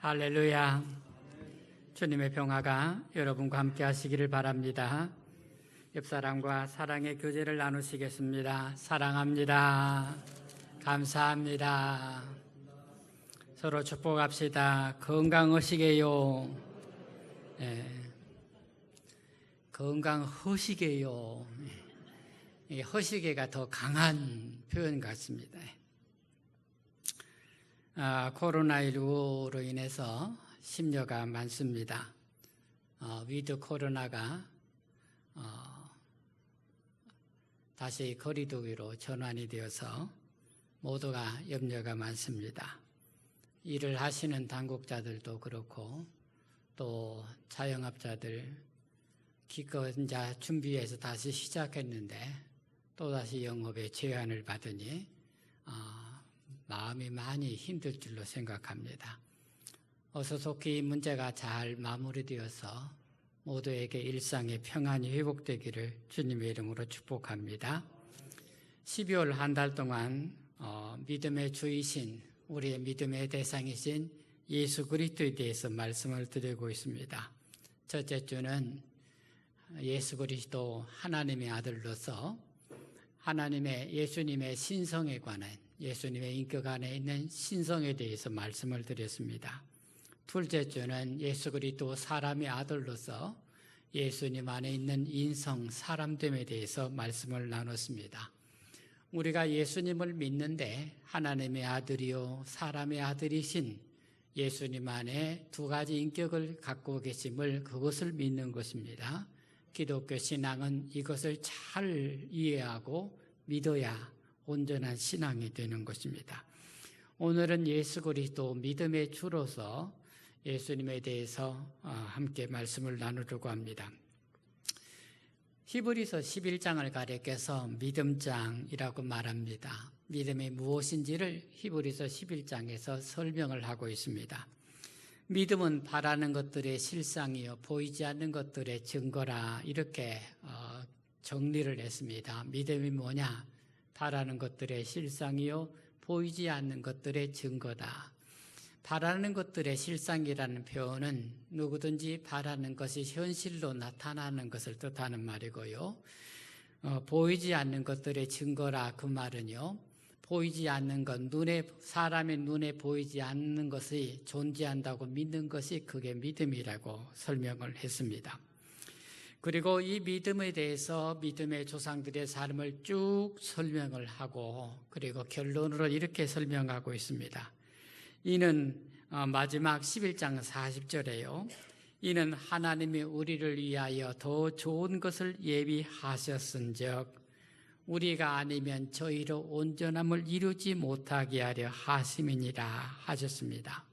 할렐루야. 주님의 평화가 여러분과 함께 하시기를 바랍니다. 옆사람과 사랑의 교제를 나누시겠습니다. 사랑합니다. 감사합니다. 서로 축복합시다. 건강하시게요. 예. 건강하시게요. 예. 허시게가 더 강한 표현 같습니다. 아, 코로나19로 인해서 심려가 많습니다. 어, 위드 코로나가 어, 다시 거리두기로 전환이 되어서 모두가 염려가 많습니다. 일을 하시는 당국자들도 그렇고 또 자영업자들 기껏 이 준비해서 다시 시작했는데 또다시 영업에 제한을 받으니 어, 마음이 많이 힘들 줄로 생각합니다. 어서 속히 문제가 잘 마무리되어서 모두에게 일상의 평안이 회복되기를 주님의 이름으로 축복합니다. 12월 한 달 동안 어, 믿음의 주이신 우리의 믿음의 대상이신 예수 그리스도에 대해서 말씀을 드리고 있습니다. 첫째 주는 예수 그리스도 하나님의 아들로서 하나님의 예수님의 신성에 관한 예수님의 인격 안에 있는 신성에 대해서 말씀을 드렸습니다. 둘째 주는 예수 그리스도 사람의 아들로서 예수님 안에 있는 인성 사람됨에 대해서 말씀을 나눴습니다. 우리가 예수님을 믿는데 하나님의 아들이요 사람의 아들이신 예수님 안에 두 가지 인격을 갖고 계심을 그것을 믿는 것입니다. 기독교 신앙은 이것을 잘 이해하고 믿어야 온전한 신앙이 되는 것입니다. 오늘은 예수 그리스도 믿음의 주로서 예수님에 대해서 어, 함께 말씀을 나누려고 합니다. 히브리서 11장을 가리켜서 믿음장이라고 말합니다. 믿음이 무엇인지를 히브리서 11장에서 설명을 하고 있습니다. 믿음은 바라는 것들의 실상이요 보이지 않는 것들의 증거라 이렇게 어, 정리를 했습니다. 믿음이 뭐냐? 바라는 것들의 실상이요 보이지 않는 것들의 증거다. 바라는 것들의 실상이라는 표현은 누구든지 바라는 것이 현실로 나타나는 것을 뜻하는 말이고요. 어, 보이지 않는 것들의 증거라 그 말은요. 보이지 않는 것, 눈에, 사람의 눈에 보이지 않는 것이 존재한다고 믿는 것이 그게 믿음이라고 설명을 했습니다. 그리고 이 믿음에 대해서 믿음의 조상들의 삶을 쭉 설명을 하고 그리고 결론으로 이렇게 설명하고 있습니다. 이는 어, 마지막 11장 40절에요. 이는 하나님이 우리를 위하여 더 좋은 것을 예비하셨은즉 우리가 아니면 저희로 온전함을 이루지 못하게 하려 하심이니라 하셨습니다.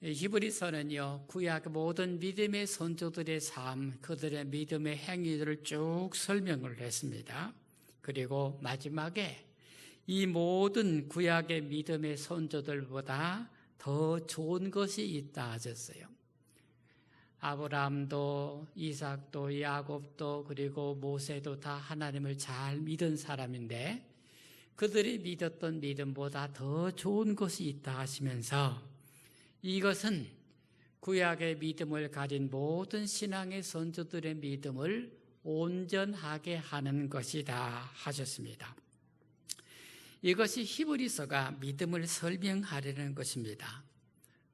히브리서는요 구약 모든 믿음의 선조들의 삶, 그들의 믿음의 행위들을 쭉 설명을 했습니다. 그리고 마지막에 이 모든 구약의 믿음의 선조들보다 더 좋은 것이 있다 하셨어요. 아브라함도 이삭도 야곱도 그리고 모세도 다 하나님을 잘 믿은 사람인데 그들이 믿었던 믿음보다 더 좋은 것이 있다 하시면서 이것은 구약의 믿음을 가진 모든 신앙의 선조들의 믿음을 온전하게 하는 것이다 하셨습니다. 이것이 히브리서가 믿음을 설명하려는 것입니다.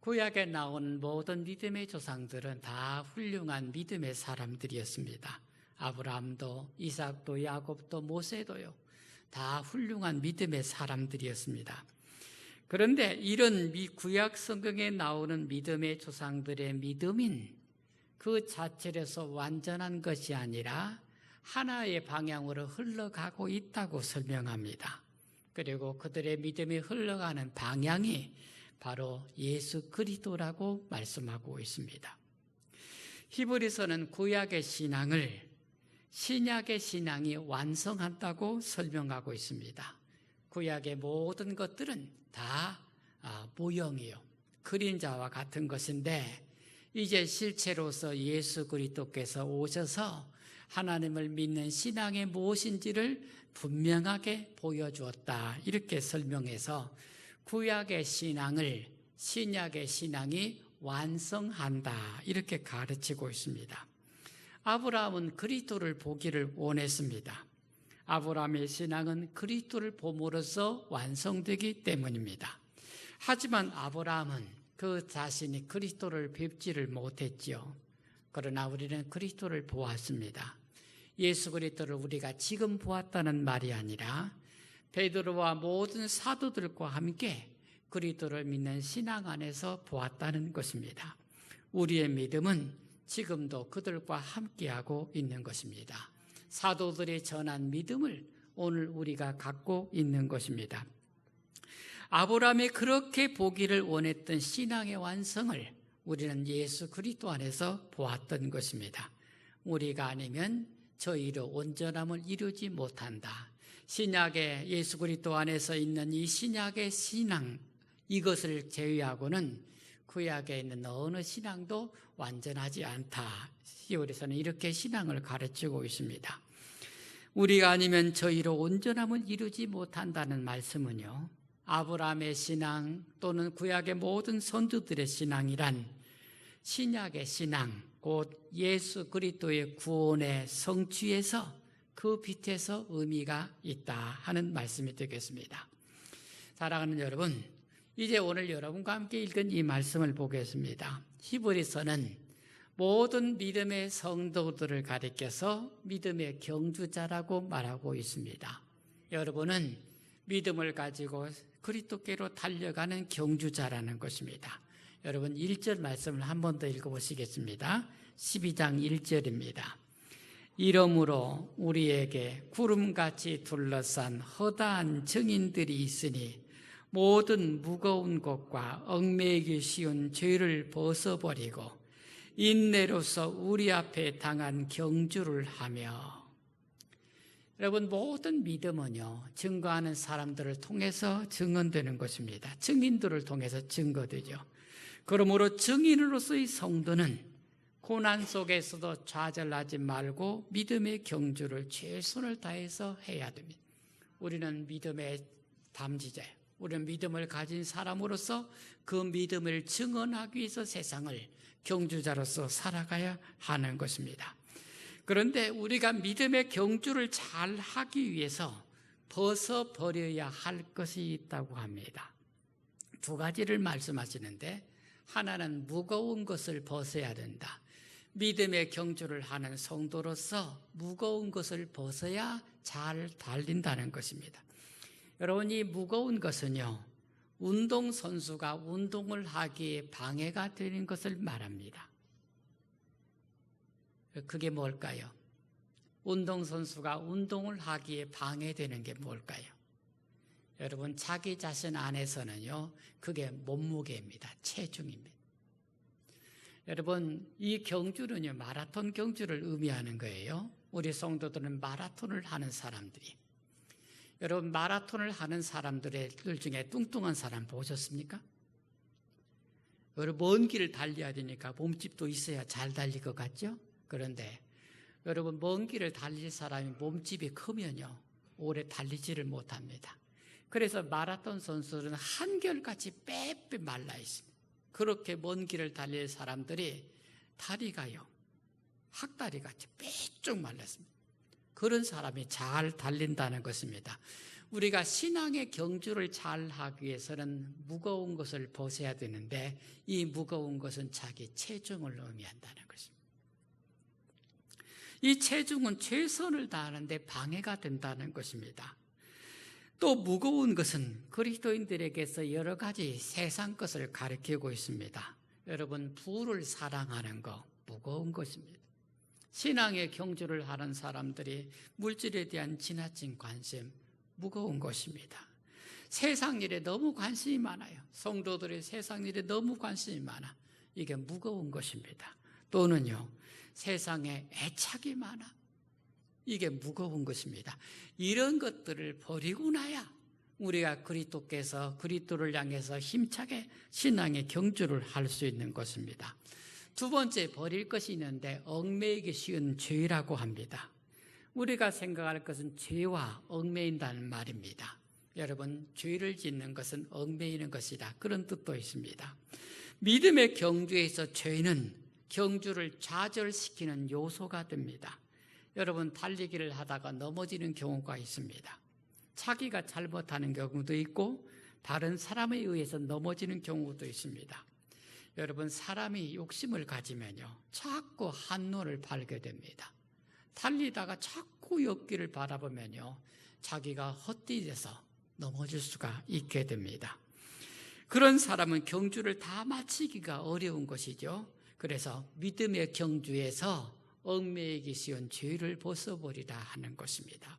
구약에 나온 모든 믿음의 조상들은 다 훌륭한 믿음의 사람들이었습니다. 아브라함도 이삭도 야곱도 모세도요. 다 훌륭한 믿음의 사람들이었습니다. 그런데 이런 구약 성경에 나오는 믿음의 조상들의 믿음인 그 자체에서 완전한 것이 아니라 하나의 방향으로 흘러가고 있다고 설명합니다. 그리고 그들의 믿음이 흘러가는 방향이 바로 예수 그리스도라고 말씀하고 있습니다. 히브리서는 구약의 신앙을 신약의 신앙이 완성한다고 설명하고 있습니다. 구약의 모든 것들은 다 아, 모형이요. 그림자와 같은 것인데 이제 실체로서 예수 그리스도께서 오셔서 하나님을 믿는 신앙이 무엇인지를 분명하게 보여주었다. 이렇게 설명해서 구약의 신앙을 신약의 신앙이 완성한다. 이렇게 가르치고 있습니다. 아브라함은 그리스도를 보기를 원했습니다. 아브라함의 신앙은 그리스도를 봄으로써 완성되기 때문입니다. 하지만 아브라함은 그 자신이 그리스도를 뵙지를 못했지요. 그러나 우리는 그리스도를 보았습니다. 예수 그리스도를 우리가 지금 보았다는 말이 아니라 베드로와 모든 사도들과 함께 그리스도를 믿는 신앙 안에서 보았다는 것입니다. 우리의 믿음은 지금도 그들과 함께하고 있는 것입니다. 사도들이 전한 믿음을 오늘 우리가 갖고 있는 것입니다. 아브라함이 그렇게 보기를 원했던 신앙의 완성을 우리는 예수 그리스도 안에서 보았던 것입니다. 우리가 아니면 저희로 온전함을 이루지 못한다. 신약의 예수 그리스도 안에서 있는 이 신약의 신앙 이것을 제외하고는 구약에 있는 어느 신앙도 완전하지 않다. 시월에서는 이렇게 신앙을 가르치고 있습니다. 우리가 아니면 저희로 온전함을 이루지 못한다는 말씀은요. 아브라함의 신앙 또는 구약의 모든 선두들의 신앙이란 신약의 신앙, 곧 예수 그리스도의 구원의 성취에서 그 빛에서 의미가 있다 하는 말씀이 되겠습니다. 사랑하는 여러분, 이제 오늘 여러분과 함께 읽은 이 말씀을 보겠습니다. 히브리서는 모든 믿음의 성도들을 가리켜서 믿음의 경주자라고 말하고 있습니다. 여러분은 믿음을 가지고 그리스도께로 달려가는 경주자라는 것입니다. 여러분 1절 말씀을 한 번 더 읽어보시겠습니다. 12장 1절입니다. 이러므로 우리에게 구름같이 둘러싼 허다한 증인들이 있으니 모든 무거운 것과 얽매이기 쉬운 죄를 벗어버리고 인내로서 우리 앞에 당한 경주를 하며 여러분 모든 믿음은요 증거하는 사람들을 통해서 증언되는 것입니다. 증인들을 통해서 증거되죠. 그러므로 증인으로서의 성도는 고난 속에서도 좌절하지 말고 믿음의 경주를 최선을 다해서 해야 됩니다. 우리는 믿음의 담지자예요. 우리는 믿음을 가진 사람으로서 그 믿음을 증언하기 위해서 세상을 경주자로서 살아가야 하는 것입니다. 그런데 우리가 믿음의 경주를 잘 하기 위해서 벗어버려야 할 것이 있다고 합니다. 두 가지를 말씀하시는데 하나는 무거운 것을 벗어야 된다. 믿음의 경주를 하는 성도로서 무거운 것을 벗어야 잘 달린다는 것입니다. 여러분, 이 무거운 것은요, 운동선수가 운동을 하기에 방해가 되는 것을 말합니다. 그게 뭘까요? 운동선수가 운동을 하기에 방해되는 게 뭘까요? 여러분, 자기 자신 안에서는요, 그게 몸무게입니다. 체중입니다. 여러분, 이 경주는요, 마라톤 경주를 의미하는 거예요. 우리 성도들은 마라톤을 하는 사람들이. 여러분, 마라톤을 하는 사람들의 중에 뚱뚱한 사람 보셨습니까? 여러분, 먼 길을 달려야 되니까 몸집도 있어야 잘 달릴 것 같죠? 그런데 여러분, 먼 길을 달릴 사람이 몸집이 크면요, 오래 달리지를 못합니다. 그래서 마라톤 선수는 한결같이 빼빼 말라 있습니다. 그렇게 먼 길을 달릴 사람들이 다리가요, 학다리 같이 빼쭉 말랐습니다. 그런 사람이 잘 달린다는 것입니다. 우리가 신앙의 경주를 잘 하기 위해서는 무거운 것을 벗어야 되는데 이 무거운 것은 자기 체중을 의미한다는 것입니다. 이 체중은 최선을 다하는데 방해가 된다는 것입니다. 또 무거운 것은 그리스도인들에게서 여러 가지 세상 것을 가리키고 있습니다. 여러분 부를 사랑하는 거 무거운 것입니다. 신앙의 경주를 하는 사람들이 물질에 대한 지나친 관심 무거운 것입니다. 세상 일에 너무 관심이 많아요. 성도들이 세상 일에 너무 관심이 많아. 이게 무거운 것입니다. 또는요, 세상에 애착이 많아. 이게 무거운 것입니다. 이런 것들을 버리고 나야 우리가 그리스도께서 그리스도를 향해서 힘차게 신앙의 경주를 할 수 있는 것입니다. 두 번째 버릴 것이 있는데 얽매이기 쉬운 죄라고 합니다. 우리가 생각할 것은 죄와 얽매인다는 말입니다. 여러분 죄를 짓는 것은 얽매이는 것이다. 그런 뜻도 있습니다. 믿음의 경주에서 죄는 경주를 좌절시키는 요소가 됩니다. 여러분 달리기를 하다가 넘어지는 경우가 있습니다. 자기가 잘못하는 경우도 있고 다른 사람에 의해서 넘어지는 경우도 있습니다. 여러분 사람이 욕심을 가지면요 자꾸 한눈을 팔게 됩니다. 달리다가 자꾸 옆길을 바라보면요 자기가 헛디뎌서 넘어질 수가 있게 됩니다. 그런 사람은 경주를 다 마치기가 어려운 것이죠. 그래서 믿음의 경주에서 얽매이기 쉬운 죄를 벗어버리라 하는 것입니다.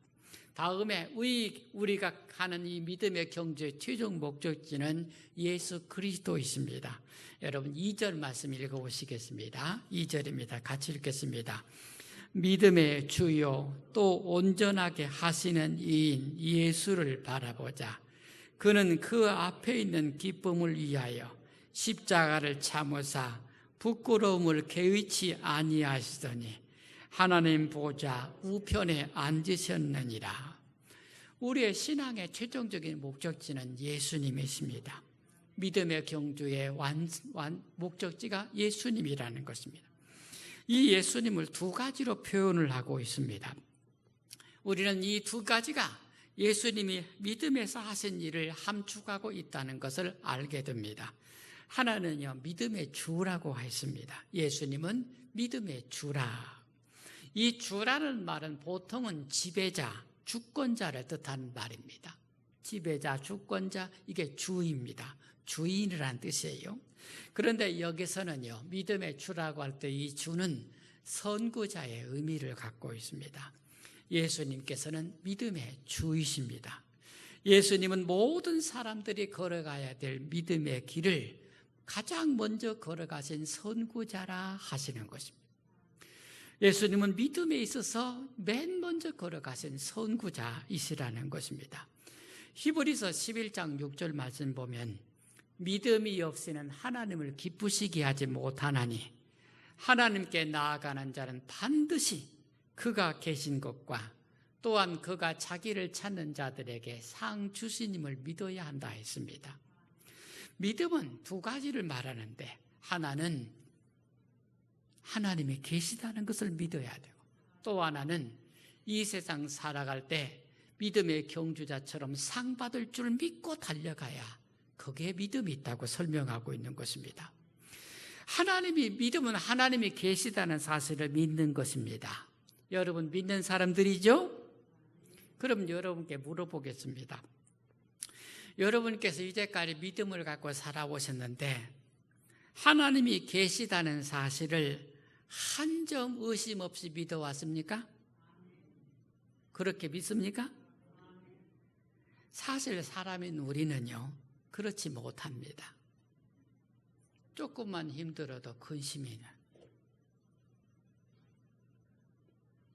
다음에 우리, 우리가 가는 이 믿음의 경주의 최종 목적지는 예수 그리스도이십니다. 여러분 2절 말씀 읽어보시겠습니다. 2절입니다. 같이 읽겠습니다. 믿음의 주요 또 온전하게 하시는 이인 예수를 바라보자. 그는 그 앞에 있는 기쁨을 위하여 십자가를 참으사 부끄러움을 개의치 아니하시더니 하나님 보좌 우편에 앉으셨느니라. 우리의 신앙의 최종적인 목적지는 예수님이십니다. 믿음의 경주의 완, 완, 목적지가 예수님이라는 것입니다. 이 예수님을 두 가지로 표현을 하고 있습니다. 우리는 이 두 가지가 예수님이 믿음에서 하신 일을 함축하고 있다는 것을 알게 됩니다. 하나는요, 믿음의 주라고 했습니다. 예수님은 믿음의 주라. 이 주라는 말은 보통은 지배자, 주권자를 뜻하는 말입니다. 지배자, 주권자, 이게 주입니다. 주인이란 뜻이에요. 그런데 여기서는요, 믿음의 주라고 할 때 이 주는 선구자의 의미를 갖고 있습니다. 예수님께서는 믿음의 주이십니다. 예수님은 모든 사람들이 걸어가야 될 믿음의 길을 가장 먼저 걸어가신 선구자라 하시는 것입니다. 예수님은 믿음에 있어서 맨 먼저 걸어가신 선구자이시라는 것입니다. 히브리서 11장 6절 말씀 보면 믿음이 없이는 하나님을 기쁘시게 하지 못하나니 하나님께 나아가는 자는 반드시 그가 계신 것과 또한 그가 자기를 찾는 자들에게 상 주시님을 믿어야 한다 했습니다. 믿음은 두 가지를 말하는데 하나는 하나님이 계시다는 것을 믿어야 되고 또 하나는 이 세상 살아갈 때 믿음의 경주자처럼 상 받을 줄 믿고 달려가야 거기에 믿음이 있다고 설명하고 있는 것입니다. 하나님이 믿음은 하나님이 계시다는 사실을 믿는 것입니다. 여러분 믿는 사람들이죠? 그럼 여러분께 물어보겠습니다. 여러분께서 이제까지 믿음을 갖고 살아오셨는데 하나님이 계시다는 사실을 한 점 의심 없이 믿어왔습니까? 그렇게 믿습니까? 사실 사람인 우리는요, 그렇지 못합니다. 조금만 힘들어도 근심이 나.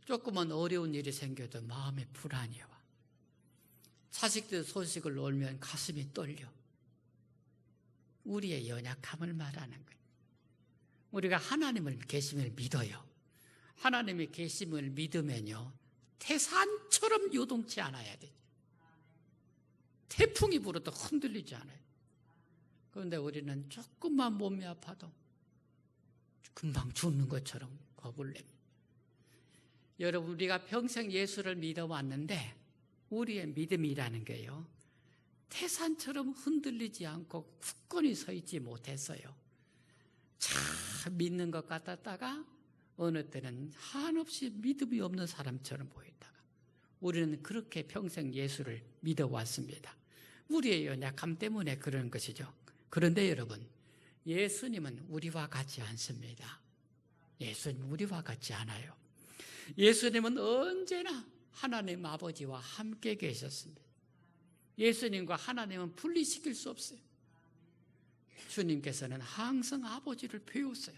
조금만 어려운 일이 생겨도 마음에 불안이 와. 자식들 소식을 놀면 가슴이 떨려. 우리의 연약함을 말하는 거예요. 우리가 하나님을 계심을 믿어요. 하나님의 계심을 믿으면요. 태산처럼 요동치 않아야 되죠. 태풍이 불어도 흔들리지 않아요. 그런데 우리는 조금만 몸이 아파도 금방 죽는 것처럼 겁을 냅니다. 여러분, 우리가 평생 예수를 믿어왔는데 우리의 믿음이라는 게요. 태산처럼 흔들리지 않고 굳건히 서 있지 못했어요. 참 믿는 것 같았다가 어느 때는 한없이 믿음이 없는 사람처럼 보였다가 우리는 그렇게 평생 예수를 믿어왔습니다. 우리의 연약함 때문에 그런 것이죠. 그런데 여러분, 예수님은 우리와 같지 않습니다. 예수님 우리와 같지 않아요. 예수님은 언제나 하나님 아버지와 함께 계셨습니다. 예수님과 하나님은 분리시킬 수 없어요. 주님께서는 항상 아버지를 배웠어요.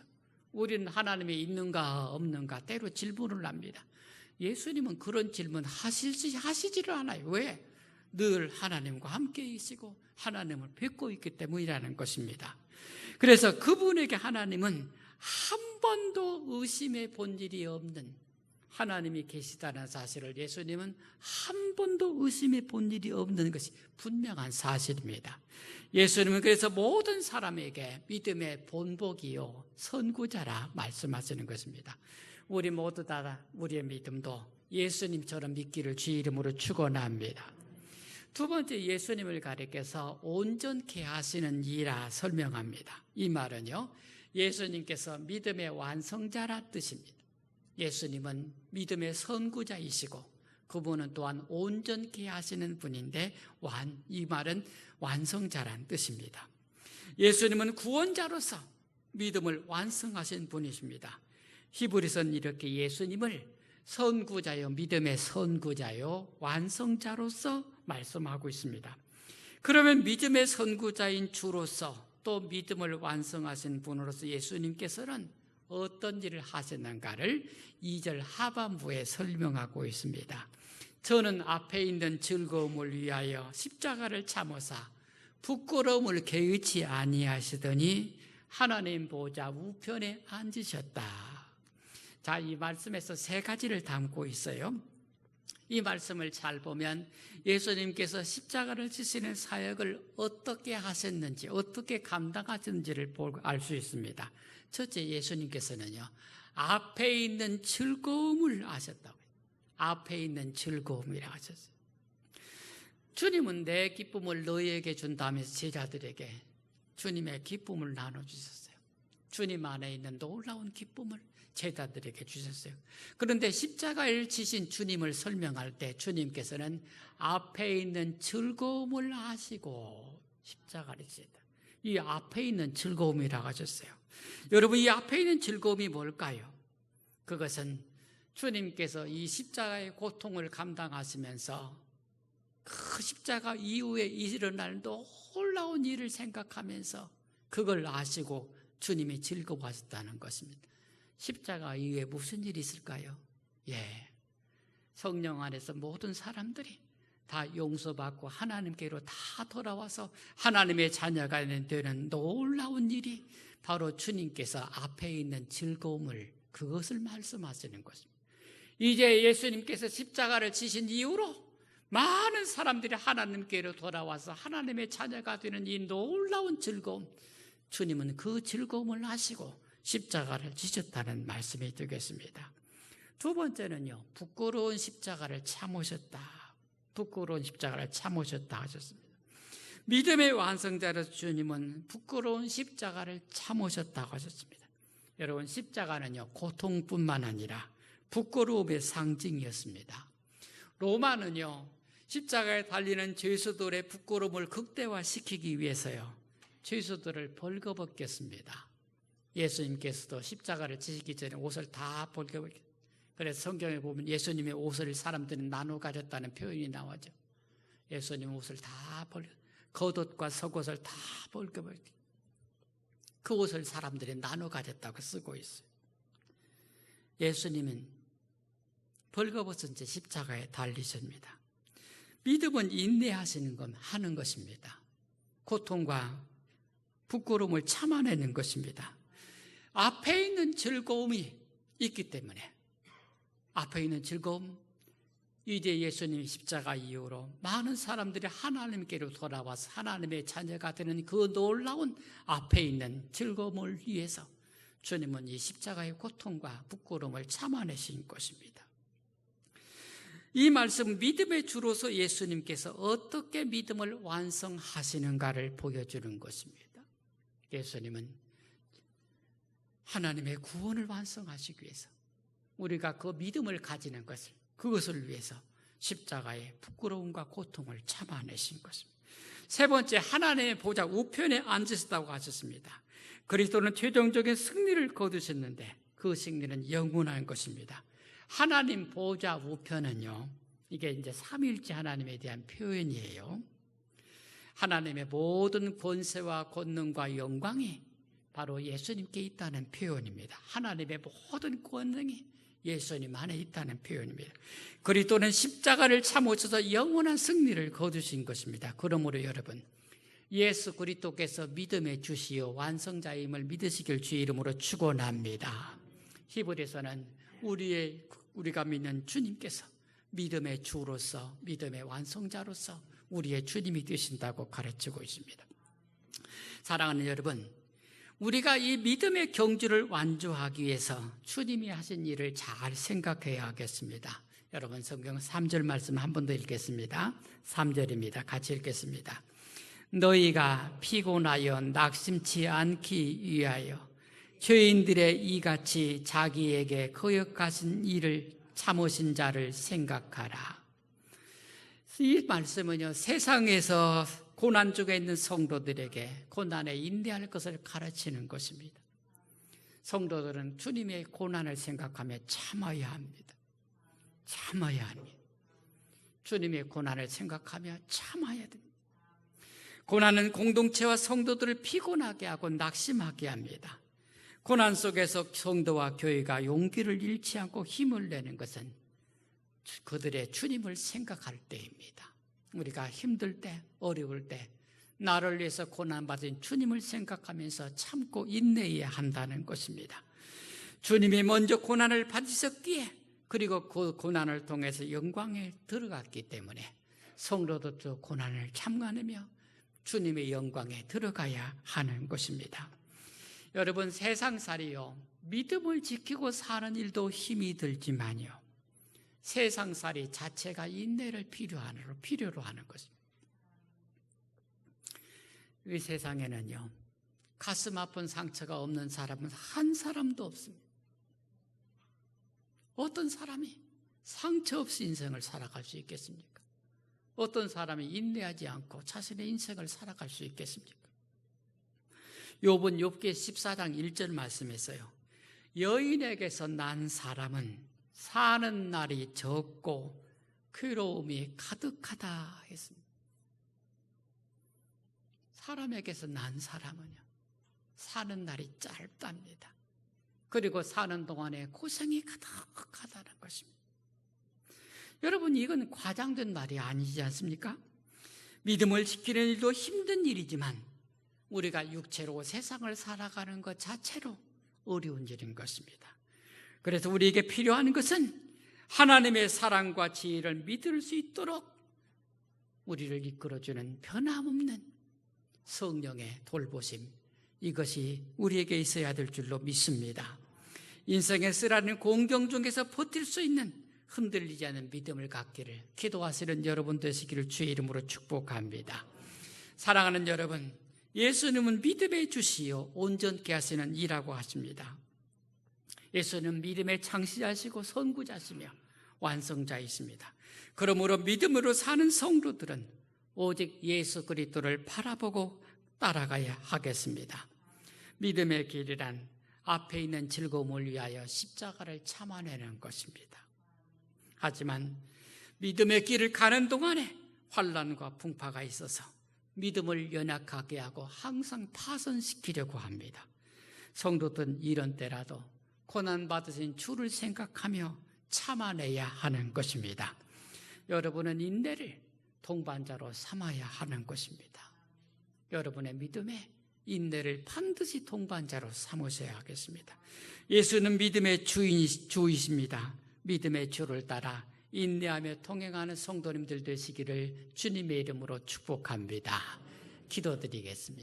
우리는 하나님이 있는가 없는가 때로 질문을 합니다. 예수님은 그런 질문 하시지, 하시지를 않아요. 왜? 늘 하나님과 함께 계시고 하나님을 뵙고 있기 때문이라는 것입니다. 그래서 그분에게 하나님은 한 번도 의심해 본 일이 없는 하나님이 계시다는 사실을 예수님은 한 번도 의심해 본 일이 없는 것이 분명한 사실입니다. 예수님은 그래서 모든 사람에게 믿음의 본보기요, 선구자라 말씀하시는 것입니다. 우리 모두 다 우리의 믿음도 예수님처럼 믿기를 주 이름으로 축원합니다. 두 번째 예수님을 가리켜서 온전케 하시는 이라 설명합니다. 이 말은요. 예수님께서 믿음의 완성자라 뜻입니다. 예수님은 믿음의 선구자이시고 그분은 또한 온전케 하시는 분인데 완, 이 말은 완성자란 뜻입니다. 예수님은 구원자로서 믿음을 완성하신 분이십니다. 히브리서는 이렇게 예수님을 선구자요, 믿음의 선구자요, 완성자로서 말씀하고 있습니다. 그러면 믿음의 선구자인 주로서 또 믿음을 완성하신 분으로서 예수님께서는 어떤 일을 하셨는가를 2절 하반부에 설명하고 있습니다. 저는 앞에 있는 즐거움을 위하여 십자가를 참으사 부끄러움을 개의치 아니하시더니 하나님 보좌 우편에 앉으셨다. 자, 이 말씀에서 세 가지를 담고 있어요. 이 말씀을 잘 보면 예수님께서 십자가를 지시는 사역을 어떻게 하셨는지, 어떻게 감당하셨는지를 알 수 있습니다. 첫째, 예수님께서는요, 앞에 있는 즐거움을 아셨다고요. 앞에 있는 즐거움이라 하셨어요. 주님은 내 기쁨을 너희에게 준다면서 제자들에게 주님의 기쁨을 나눠주셨어요. 주님 안에 있는 놀라운 기쁨을 제자들에게 주셨어요. 그런데 십자가를 지신 주님을 설명할 때 주님께서는 앞에 있는 즐거움을 아시고 십자가를 지셨다. 이 앞에 있는 즐거움이라고 하셨어요. 여러분, 이 앞에 있는 즐거움이 뭘까요? 그것은 주님께서 이 십자가의 고통을 감당하시면서 그 십자가 이후에 일어날 놀라운 일을 생각하면서 그걸 아시고 주님이 즐거워하셨다는 것입니다. 십자가 이후에 무슨 일이 있을까요? 예. 성령 안에서 모든 사람들이 다 용서받고 하나님께로 다 돌아와서 하나님의 자녀가 되는 놀라운 일이 바로 주님께서 앞에 있는 즐거움을 그것을 말씀하시는 것입니다. 이제 예수님께서 십자가를 지신 이후로 많은 사람들이 하나님께로 돌아와서 하나님의 자녀가 되는 이 놀라운 즐거움, 주님은 그 즐거움을 하시고 십자가를 지셨다는 말씀이 되겠습니다. 두 번째는요, 부끄러운 십자가를 참으셨다. 부끄러운 십자가를 참으셨다 하셨습니다. 믿음의 완성자로 주님은 부끄러운 십자가를 참으셨다고 하셨습니다. 여러분, 십자가는요, 고통뿐만 아니라 부끄러움의 상징이었습니다. 로마는요, 십자가에 달리는 죄수들의 부끄러움을 극대화시키기 위해서요, 죄수들을 벌거벗겼습니다. 예수님께서도 십자가를 지시기 전에 옷을 다 벌거벗 그래서 성경에 보면 예수님의 옷을 사람들이 나눠 가졌다는 표현이 나오죠. 예수님 옷을 다 벌, 겉옷과 속옷을 다 벌거벗 그 옷을 사람들이 나눠 가졌다고 쓰고 있어요. 예수님은 벌거벗은 채 십자가에 달리십니다. 믿음은 인내하시는 건 하는 것입니다. 고통과 부끄러움을 참아내는 것입니다. 앞에 있는 즐거움이 있기 때문에 앞에 있는 즐거움 이제 예수님 십자가 이후로 많은 사람들이 하나님께로 돌아와서 하나님의 자녀가 되는 그 놀라운 앞에 있는 즐거움을 위해서 주님은 이 십자가의 고통과 부끄러움을 참아내신 것입니다. 이 말씀 믿음의 주로서 예수님께서 어떻게 믿음을 완성하시는가를 보여주는 것입니다. 예수님은 하나님의 구원을 완성하시기 위해서 우리가 그 믿음을 가지는 것을 그것을 위해서 십자가의 부끄러움과 고통을 참아내신 것입니다. 세 번째 하나님의 보좌 우편에 앉으셨다고 하셨습니다. 그리스도는 최종적인 승리를 거두셨는데 그 승리는 영원한 것입니다. 하나님 보좌 우편은요. 이게 이제 삼일째 하나님에 대한 표현이에요. 하나님의 모든 권세와 권능과 영광이 바로 예수님께 있다는 표현입니다. 하나님의 모든 권능이 예수님 안에 있다는 표현입니다. 그리스도는 십자가를 참으셔서 영원한 승리를 거두신 것입니다. 그러므로 여러분 예수 그리스도께서 믿음의 주시요 완성자임을 믿으시길 주의 이름으로 축원합니다. 히브리서는 우리의 우리가 믿는 주님께서 믿음의 주로서 믿음의 완성자로서 우리의 주님이 되신다고 가르치고 있습니다. 사랑하는 여러분, 우리가 이 믿음의 경주를 완주하기 위해서 주님이 하신 일을 잘 생각해야 하겠습니다. 여러분 성경 3절 말씀 한 번 더 읽겠습니다. 3절입니다. 같이 읽겠습니다. 너희가 피곤하여 낙심치 않기 위하여 죄인들의 이같이 자기에게 거역하신 일을 참으신 자를 생각하라. 이 말씀은요, 세상에서 고난 중에 있는 성도들에게 고난에 인내할 것을 가르치는 것입니다. 성도들은 주님의 고난을 생각하며 참아야 합니다. 참아야 합니다. 주님의 고난을 생각하며 참아야 됩니다. 고난은 공동체와 성도들을 피곤하게 하고 낙심하게 합니다. 고난 속에서 성도와 교회가 용기를 잃지 않고 힘을 내는 것은 그들의 주님을 생각할 때입니다. 우리가 힘들 때, 어려울 때, 나를 위해서 고난받은 주님을 생각하면서 참고 인내해야 한다는 것입니다. 주님이 먼저 고난을 받으셨기에 그리고 그 고난을 통해서 영광에 들어갔기 때문에 성도들도 고난을 참관하며 주님의 영광에 들어가야 하는 것입니다. 여러분 세상살이요 믿음을 지키고 사는 일도 힘이 들지만요 세상살이 자체가 인내를 필요하는 필요로 하는 것입니다. 이 세상에는요 가슴 아픈 상처가 없는 사람은 한 사람도 없습니다. 어떤 사람이 상처 없이 인생을 살아갈 수 있겠습니까? 어떤 사람이 인내하지 않고 자신의 인생을 살아갈 수 있겠습니까? 욥은 욥기 14장 1절 말씀에서요. 여인에게서 난 사람은 사는 날이 적고 괴로움이 가득하다 했습니다. 사람에게서 난 사람은요. 사는 날이 짧답니다. 그리고 사는 동안에 고생이 가득하다는 것입니다. 여러분, 이건 과장된 말이 아니지 않습니까? 믿음을 지키는 일도 힘든 일이지만 우리가 육체로 세상을 살아가는 것 자체로 어려운 일인 것입니다. 그래서 우리에게 필요한 것은 하나님의 사랑과 지혜를 믿을 수 있도록 우리를 이끌어주는 변함없는 성령의 돌보심, 이것이 우리에게 있어야 될 줄로 믿습니다. 인생의 쓰라는 공경 중에서 버틸 수 있는 흔들리지 않는 믿음을 갖기를 기도하시는 여러분 되시기를 주의 이름으로 축복합니다. 사랑하는 여러분, 예수님은 믿음의 주시요 온전케 하시는 이라고 하십니다. 예수는 믿음의 창시자시고 선구자시며 완성자이십니다. 그러므로 믿음으로 사는 성도들은 오직 예수 그리스도를 바라보고 따라가야 하겠습니다. 믿음의 길이란 앞에 있는 즐거움을 위하여 십자가를 참아내는 것입니다. 하지만 믿음의 길을 가는 동안에 환란과 풍파가 있어서 믿음을 연약하게 하고 항상 파손시키려고 합니다. 성도들은 이런 때라도 고난 받으신 주를 생각하며 참아내야 하는 것입니다. 여러분은 인내를 동반자로 삼아야 하는 것입니다. 여러분의 믿음에 인내를 반드시 동반자로 삼으셔야 하겠습니다. 예수는 믿음의 주인, 주이십니다. 믿음의 주를 따라 인내하며 통행하는 성도님들 되시기를 주님의 이름으로 축복합니다. 기도드리겠습니다.